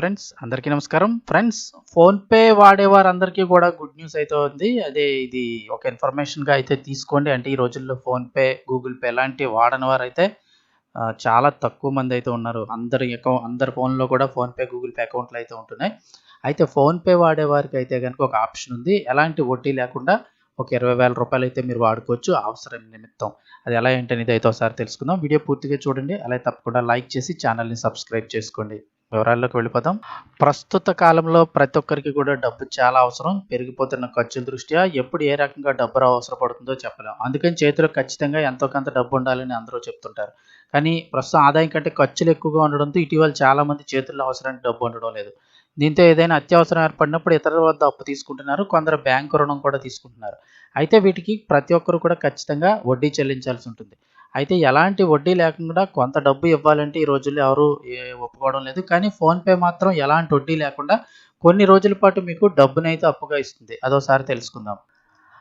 Friends అందరికీ నమస్కారం. Friends PhonePe వాడేవారందరికీ కూడా గుడ్ న్యూస్ అయితే ఉంది. అదే ఇది ఒక ఇన్ఫర్మేషన్గా అయితే తీసుకోండి. అంటే ఈ రోజుల్లో ఫోన్పే గూగుల్ పే లాంటి వాడని వారు అయితే చాలా తక్కువ మంది అయితే ఉన్నారు. అందరి అకౌంట్ అందరి ఫోన్లో కూడా ఫోన్పే గూగుల్ పే అకౌంట్లు అయితే ఉంటున్నాయి. అయితే ఫోన్పే వాడేవారికి అయితే కనుక ఒక ఆప్షన్ ఉంది. ఎలాంటి వడ్డీ లేకుండా ఒక ఇరవై వేల రూపాయలు అయితే మీరు వాడుకోవచ్చు అవసరం నిమిత్తం. అది ఎలా ఏంటనేది అయితే ఒకసారి తెలుసుకుందాం. వీడియో పూర్తిగా చూడండి. అలాగే తప్పకుండా లైక్ చేసి ఛానల్ని సబ్స్క్రైబ్ చేసుకోండి. వివరాల్లోకి వెళ్ళిపోదాం. ప్రస్తుత కాలంలో ప్రతి ఒక్కరికి కూడా డబ్బు చాలా అవసరం. పెరిగిపోతున్న ఖర్చుల దృష్ట్యా ఎప్పుడు ఏ రకంగా డబ్బు అవసరపడుతుందో చెప్పలేం. అందుకని చేతిలో ఖచ్చితంగా ఎంతో కొంత డబ్బు ఉండాలని అందరూ చెప్తుంటారు. కానీ ప్రస్తుతం ఆదాయం కంటే ఖర్చులు ఎక్కువగా ఉండడంతో ఇటీవల చాలా మంది చేతుల్లో అవసరానికి డబ్బు ఉండడం లేదు. దీంతో ఏదైనా అత్యవసరం ఏర్పడినప్పుడు ఇతరుల వద్ద అప్పు తీసుకుంటున్నారు. కొందరు బ్యాంకు రుణం కూడా తీసుకుంటున్నారు. అయితే వీటికి ప్రతి ఒక్కరు కూడా ఖచ్చితంగా వడ్డీ చెల్లించాల్సి ఉంటుంది. అయితే ఎలాంటి వడ్డీ లేకుండా కొంత డబ్బు ఇవ్వాలంటే ఈ రోజుల్లో ఎవరు ఒప్పుకోవడం లేదు. కానీ ఫోన్పే మాత్రం ఎలాంటి వడ్డీ లేకుండా కొన్ని రోజుల పాటు మీకు డబ్బునైతే అప్పుగా ఇస్తుంది. అదోసారి తెలుసుకుందాం.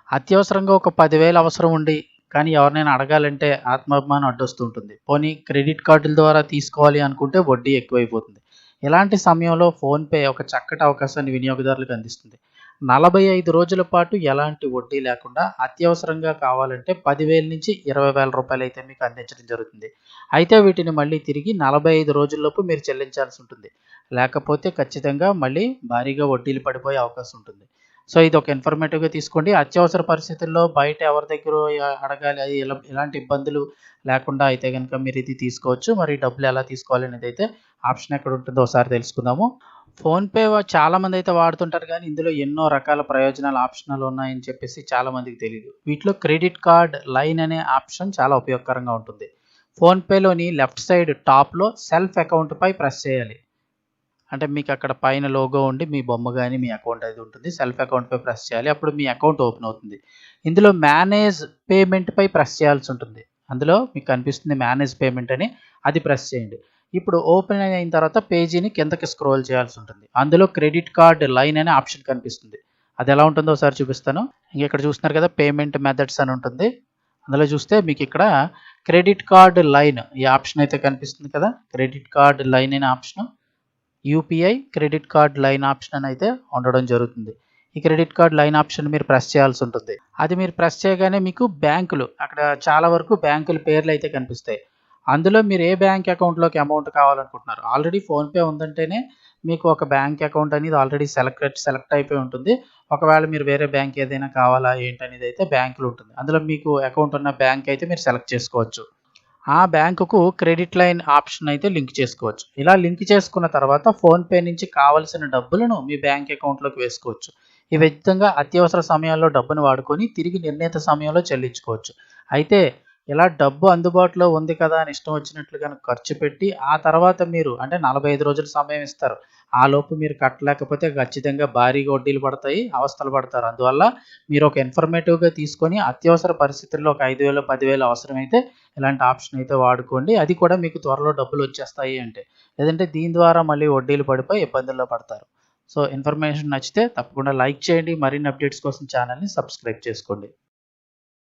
అత్యవసరంగా ఒక పదివేలు అవసరం ఉండి కానీ ఎవరినైనా అడగాలంటే ఆత్మాభిమానం అడ్డొస్తూ ఉంటుంది పోనీ క్రెడిట్ కార్డుల ద్వారా తీసుకోవాలి అనుకుంటే వడ్డీ ఎక్కువైపోతుంది. ఇలాంటి సమయంలో ఫోన్పే ఒక చక్కటి అవకాశాన్ని వినియోగదారులకు అందిస్తుంది. నలభై ఐదు రోజుల పాటు ఎలాంటి వడ్డీ లేకుండా అత్యవసరంగా కావాలంటే పదివేల నుంచి ఇరవై వేల రూపాయలు అయితే మీకు అందించడం జరుగుతుంది. అయితే వీటిని మళ్ళీ తిరిగి నలభై ఐదు రోజుల్లోపు మీరు చెల్లించాల్సి ఉంటుంది. లేకపోతే ఖచ్చితంగా మళ్ళీ భారీగా వడ్డీలు పడిపోయే అవకాశం ఉంటుంది. సో ఇది ఒక ఇన్ఫర్మేటివ్గా తీసుకోండి. అత్యవసర పరిస్థితుల్లో బయట ఎవరి దగ్గర అడగాలి అది ఎలాంటి ఇబ్బందులు లేకుండా అయితే కనుక మీరు ఇది తీసుకోవచ్చు. మరి డబ్బులు ఎలా తీసుకోవాలి అనేది అయితే ఆప్షన్ ఎక్కడ ఉంటుందో ఒకసారి తెలుసుకుందాము. ఫోన్పే చాలా మంది అయితే వాడుతుంటారు కానీ ఇందులో ఎన్నో రకాల ప్రయోజనాలు ఆప్షన్లు ఉన్నాయని చెప్పేసి చాలా మందికి తెలియదు వీటిలో క్రెడిట్ కార్డ్ లైన్ అనే ఆప్షన్ చాలా ఉపయోగకరంగా ఉంటుంది. ఫోన్పేలోని లెఫ్ట్ సైడ్ టాప్లో సెల్ఫ్ అకౌంట్పై ప్రెస్ చేయాలి. అంటే మీకు అక్కడ పైన లోగో ఉండి మీ బొమ్మ కానీ మీ అకౌంట్ అది ఉంటుంది. సెల్ఫ్ అకౌంట్పై ప్రెస్ చేయాలి. అప్పుడు మీ అకౌంట్ ఓపెన్ అవుతుంది. ఇందులో మేనేజ్ పేమెంట్పై ప్రెస్ చేయాల్సి ఉంటుంది. అందులో మీకు కనిపిస్తుంది మేనేజ్ పేమెంట్ అని. అది ప్రెస్ చేయండి. ఇప్పుడు ఓపెన్ అయిన తర్వాత పేజీని కిందకి స్క్రోల్ చేయాల్సి ఉంటుంది. అందులో క్రెడిట్ కార్డ్ లైన్ అనే ఆప్షన్ కనిపిస్తుంది. అది ఎలా ఉంటుందో ఒకసారి చూపిస్తాను. ఇంక ఇక్కడ చూస్తున్నారు కదా పేమెంట్ మెథడ్స్ అని ఉంటుంది. అందులో చూస్తే మీకు ఇక్కడ క్రెడిట్ కార్డ్ లైన్ ఈ ఆప్షన్ అయితే కనిపిస్తుంది కదా. క్రెడిట్ కార్డ్ లైన్ అనే option UPI credit card line option అని అయితే ఉండడం జరుగుతుంది. ఈ క్రెడిట్ కార్డ్ లైన్ ఆప్షన్ మీరు ప్రెస్ చేయాల్సి ఉంటుంది. అది మీరు ప్రెస్ చేయగానే మీకు బ్యాంకులు అక్కడ చాలా వరకు బ్యాంకుల పేర్లు అయితే కనిపిస్తాయి. అందులో మీరు ఏ బ్యాంక్ అకౌంట్లోకి అమౌంట్ కావాలనుకుంటున్నారు? ఆల్రెడీ ఫోన్పే ఉందంటేనే మీకు ఒక బ్యాంక్ అకౌంట్ అనేది ఆల్రెడీ సెలెక్ట్ సెలెక్ట్ అయిపోయి ఉంటుంది. ఒకవేళ మీరు వేరే బ్యాంక్ ఏదైనా కావాలా ఏంటనేది అయితే బ్యాంకులు ఉంటుంది. అందులో మీకు అకౌంట్ ఉన్న బ్యాంక్ అయితే మీరు సెలెక్ట్ చేసుకోవచ్చు. ఆ బ్యాంకుకు క్రెడిట్ లైన్ ఆప్షన్ అయితే లింక్ చేసుకోవచ్చు. ఇలా లింక్ చేసుకున్న తర్వాత ఫోన్పే నుంచి కావలసిన డబ్బులను మీ బ్యాంక్ అకౌంట్లోకి వేసుకోవచ్చు. ఈ విధంగా అత్యవసర సమయాల్లో డబ్బును వాడుకొని తిరిగి నిర్ణీత సమయంలో చెల్లించుకోవచ్చు. అయితే ఇలా డబ్బు అందుబాటులో ఉంది కదా అని ఇష్టం వచ్చినట్లు కనుక ఖర్చు పెట్టి ఆ తర్వాత మీరు అంటే నలభై ఐదు రోజులు సమయం ఇస్తారు. ఆ లోపు మీరు కట్టలేకపోతే ఖచ్చితంగా భారీగా వడ్డీలు పడతాయి అవస్థలు పడతారు. అందువల్ల మీరు ఒక ఇన్ఫర్మేటివ్గా తీసుకొని అత్యవసర పరిస్థితుల్లో ఒక ఐదు వేలు పదివేలు అవసరమైతే ఇలాంటి ఆప్షన్ అయితే వాడుకోండి. అది కూడా మీకు త్వరలో డబ్బులు వచ్చేస్తాయి అంటే. లేదంటే దీని ద్వారా మళ్ళీ వడ్డీలు పడిపోయి ఇబ్బందుల్లో పడతారు. సో ఇన్ఫర్మేషన్ నచ్చితే తప్పకుండా లైక్ చేయండి. మరిన్ని అప్డేట్స్ కోసం ఛానల్ని సబ్స్క్రైబ్ చేసుకోండి.